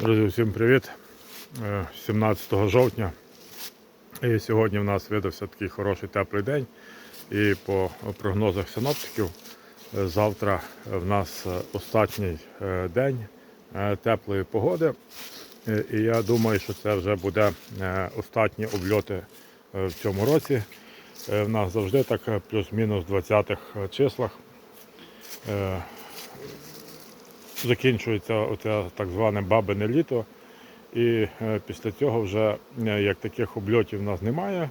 Друзі, всім привіт! Е, 17 жовтня. І сьогодні в нас видався такий хороший теплий день. І по прогнозах синоптиків, е, завтра в нас е, останній е, день е, теплої погоди. Е, І я думаю, що це вже буде е, останні обльоти е, в цьому році. Е, В нас завжди так е, плюс-мінус 20-х числах. Закінчується оце так зване бабине літо. І е, після цього вже е, як таких обльотів в нас немає.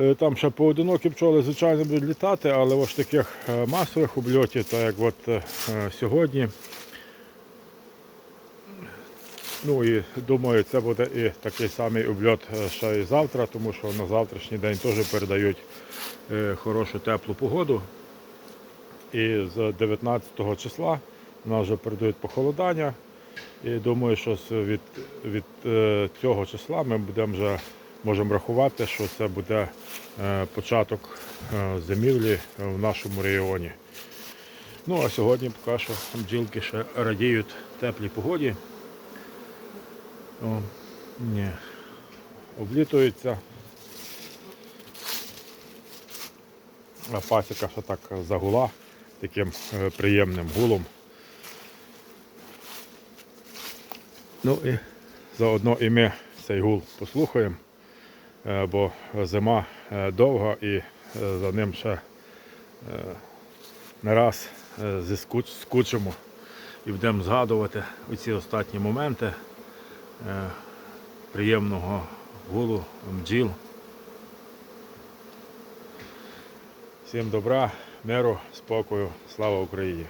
Е, Там ще поодинокі пчоли, звичайно, будуть літати, але ось таких масових обльотів, так як от сьогодні. Ну і думаю, це буде і такий самий обльот ще і завтра, тому що на завтрашній день теж передають хорошу теплу погоду. І з 19 числа у нас вже передають похолодання. І думаю, що від, від е, цього числа ми будемо вже можемо рахувати, що це буде е, початок е, зимівлі в нашому регіоні. Ну а сьогодні поки що бджілки ще радіють теплій погоді. О, ні, облітуються. А пасіка ще так загула таким приємним гулом. Ну і заодно і ми цей гул послухаємо, е, бо зима е, довга і е, за ним ще не раз скучимо і будемо згадувати ці останні моменти приємного гулу бджіл. Всім добра, миру, спокою, слава Україні!